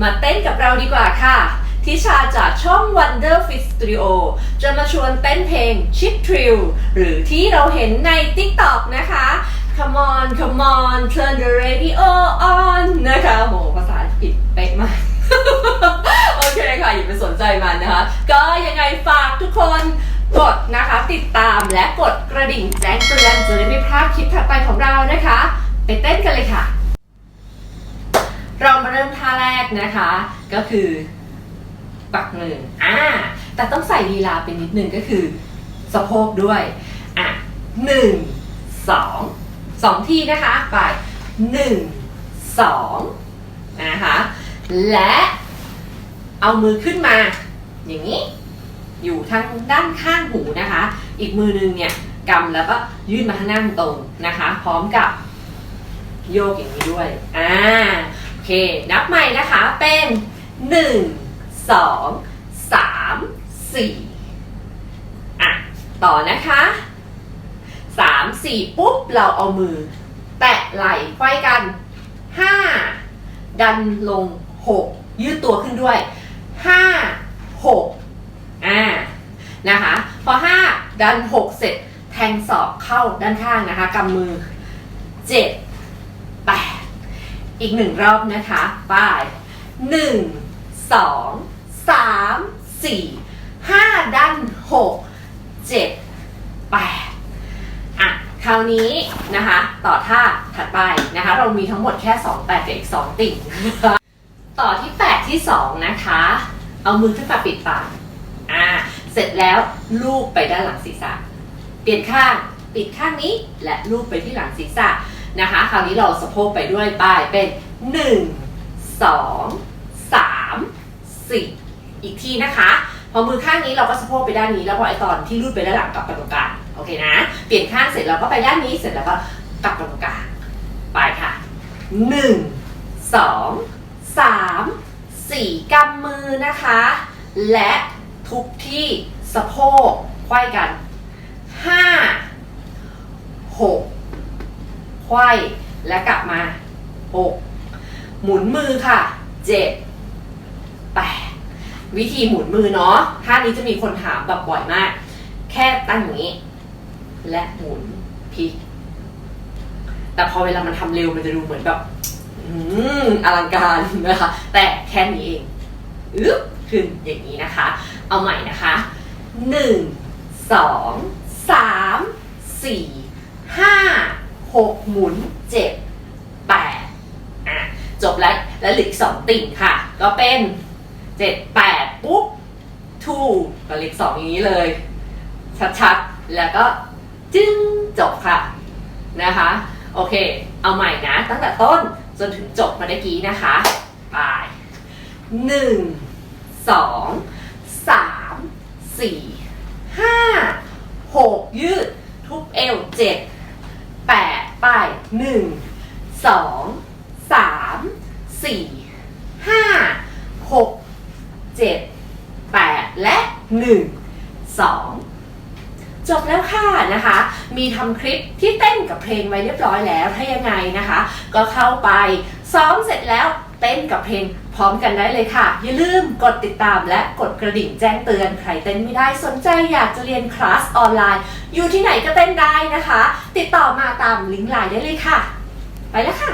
มาเต้นกับเราดีกว่าค่ะ ทิชาจากช่อง Wonder Fit Studio จะมาชวนเต้นเพลง Chip Trill หรือที่เราเห็นใน TikTok นะคะ Come on come on turn the radio on นะคะโหภาษาอังกฤษเป๊ะมากโอเคค่ะอย่าไปสนใจมันนะคะ ก็ยังไงฝากทุกคนกดนะคะติดตามและกดกระดิ่งแจ้งเตือนจะได้ไม่พลาดคลิปถัดไปของเรานะคะ ไปเต้นกันเลยค่ะ เรามาเริ่มท่าแรกนะคะ ก็คือปักมืออ่าแต่ต้องใส่ลีลาเป็นนิดนึงก็คือสะโพกด้วยอะหนึ่งสองสองทีนะคะไปหนึ่งสองนะคะและเอามือขึ้นมา อย่างนี้ อยู่ทางด้านข้างหูนะคะ อีกมือนึงเนี่ยกำแล้วก็ยื่นมาข้างหน้าตรงนะคะ พร้อมกับโยกอย่างนี้ด้วย อ่า เค นับใหม่นะคะ เป็นหนึ่งสองสามสี่อะต่อนะคะสามสี่ปุ๊บ เราเอามือ แตะไหล่ไขว้กันห้าดันลงหกยืดตัวขึ้นด้วยห้าหกอ่านะคะ พอห้าดันหกเสร็จ แทงศอกเข้าด้านข้างนะคะกำมือเจ็ด อีกหนึ่งรอบนะคะไป้ายหนึ่งสองสามสี่ห้าดันหกเจ็ดแปดอะคราวนี้นะคะต่อท่าถัดไปนะคะเรามีทั้งหมดแค่2แปดกับอีก2ติ่ง ต่อที่8ที่2นะคะ เอามือขึ้นมาปิดปากอ่าเสร็จแล้วลูบไปด้านหลังศีรษะ เปลี่ยนข้างปิดข้างนี้และลูบไปที่หลังศีรษะ นะคะ คราวนี้เราสะโพกไปด้วยไปเป็น 1 2 3 4 อีกทีนะคะ พอมือข้างนี้เราก็สะโพกไปด้านนี้ แล้วพอไอตอนที่รูดไปด้านหลังกลับไปตรงกลางโอเคนะ เปลี่ยนข้างเสร็จเราก็ไปด้านนี้เสร็จแล้วก็กลับไปตรงกลางไปค่ะ 1 2 3 4กำมือนะคะ และทุกที่สะโพกควายกัน 5 6 ควายและกลับมา 6 หมุนมือค่ะ 7 8 วิธีหมุนมือเนาะท่านี้จะมีคนถามแบบบ่อยมาก แค่ตั้งอย่างนี้ และหมุนพลิก แต่พอเวลามันทำเร็วมันจะดูเหมือนแบบอลังการนะคะ แต่แค่นี้เองอึ๊บขึ้นอย่างนี้นะคะ เอาใหม่นะคะ 1 2 3 4 5 งสามสี่ห้าหกหมุนเจ็ดแปดอะจบแล้วแล้วหลีกสองติ่งค่ะ ก็เป็นเจ็ดแปดปุ๊บทูก็เลขสองอย่างนี้เลย ชัดๆ แล้วก็จึ้งจบค่ะนะคะ โอเค เอาใหม่นะ ตั้งแต่ต้นจนถึงจบมาได้กี้นะคะไปหนึ่งสองสามสี่ห้าหกยืด ทุบเอวเจ็ด หนึ่งสองสามสี่ห้าหกเจ็ดแปดและหนึ่งสองจบแล้วค่ะนะคะ มีทำคลิปที่เต้นกับเพลงไว้เรียบร้อยแล้ว ถ้ายังไงนะคะ ก็เข้าไปซ้อมเสร็จแล้วเต้นกับเพลง พร้อมกันได้เลยค่ะ อย่าลืมกดติดตามและกดกระดิ่งแจ้งเตือน ใครเต้นไม่ได้สนใจอยากจะเรียนคลาสออนไลน์ อยู่ที่ไหนก็เต้นได้นะคะ ติดต่อมาตามลิงก์ไลน์ได้เลยค่ะ ไปแล้วค่ะ